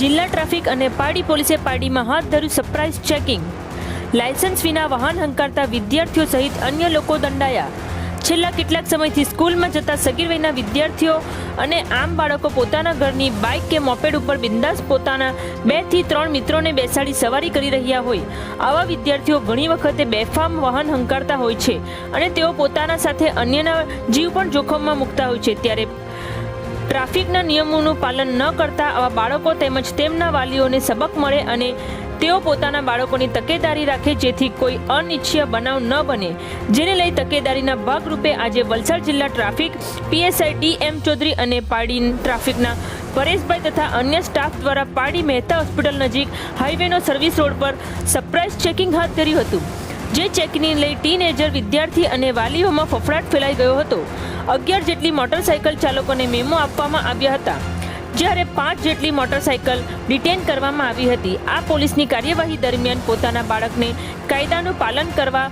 જિલ્લા ટ્રાફિક અને પાડી પોલીસે પાડીમાં હાથ ધર્યું સરપ્રાઇઝ ચેકિંગ લાયસન્સ વિના વાહન હંકારતા વિદ્યાર્થીઓ સહિત અન્ય લોકો દંડાયા. છેલ્લા કેટલાક સમયથી સ્કૂલમાં જતા સગીર વયના વિદ્યાર્થીઓ અને આમ બાળકો પોતાના ઘરની બાઇક કે મોપેડ ઉપર બિંદાસ પોતાના બેથી ત્રણ મિત્રોને બેસાડી સવારી કરી રહ્યા હોય. આવા વિદ્યાર્થીઓ ઘણી વખતે બેફામ વાહન હંકારતા હોય છે અને તેઓ પોતાના સાથે અન્યના જીવ પણ જોખમમાં મૂકતા હોય છે. ત્યારે ટ્રાફિકના નિયમોનું પાલન ન કરતા આવા બાળકો તેમજ તેમના વાલીઓને સબક મળે અને તેઓ પોતાના બાળકોની તકેદારી રાખે જેથી કોઈ અનિચ્છીય બનાવ ન બને. જેને લઈ તકેદારીના ભાગરૂપે આજે વલસાડ જિલ્લા traffic, PSI D M Chaudhary અને પાડી ટ્રાફિકના પરેશભાઈ તથા અન્ય સ્ટાફ દ્વારા પાડી મહેતા હોસ્પિટલ નજીક હાઈવેનો સર્વિસ રોડ પર સરપ્રાઇઝ ચેકિંગ હાથ ધર્યું હતું. જે ચેકને લઈ ટીનેજર વિદ્યાર્થી અને વાલીઓમાં ફફડાટ ફેલાઈ ગયો હતો. અગિયાર જેટલી મોટરસાયકલ ચાલકોને મેમો આપવામાં આવ્યા હતા. જ્યારે પાંચ જેટલી મોટરસાયકલ ડિટેન કરવામાં આવી હતી, આ પોલીસની કાર્યવાહી દરમિયાન પોતાના બાળકને કાયદાનું પાલન કરવા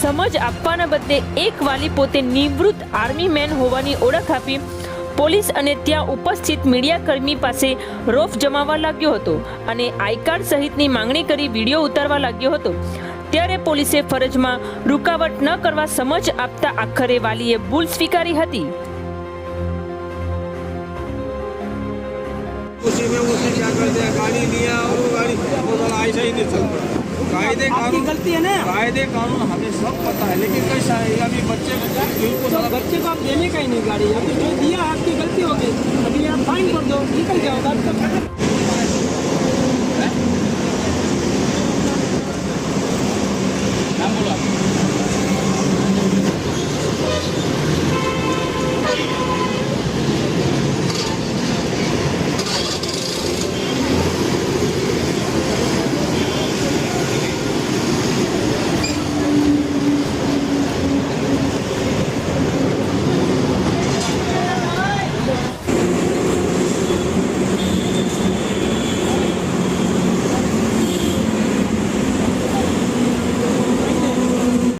સમજ આપવાના બદલે એક વાલી પોતે નિવૃત્ત આર્મી મેન હોવાની ઓળખ આપી પોલીસ અને ત્યાં ઉપસ્થિત મીડિયાકર્મી પાસે રોફ જમાવવા લાગ્યો હતો અને આઈ કાર્ડ સહિતની માંગણી કરી વીડિયો ઉતારવા લાગ્યો હતો. ત્યારે પોલીસે ફરજમાં રૂકાવટ ન કરવા સમજ આપતા આખરે વાલીએ ભૂલ સ્વીકારી હતી उसी में उसे क्या कर दिया गाड़ी लिया और वो गाड़ी वो वाला ऐसा ही नहीं चलता कायदे आपकी कानून गलती है ना कायदे कानून हमें सब पता है लेकिन कैसा है अभी बच्चे बिल्कुल तो बच्चे को आप देने का ही नहीं गाड़ी अभी जो दिया आपकी गलती हो गई अभी आप फाइन कर दो निकल जाओ बात तो खत्म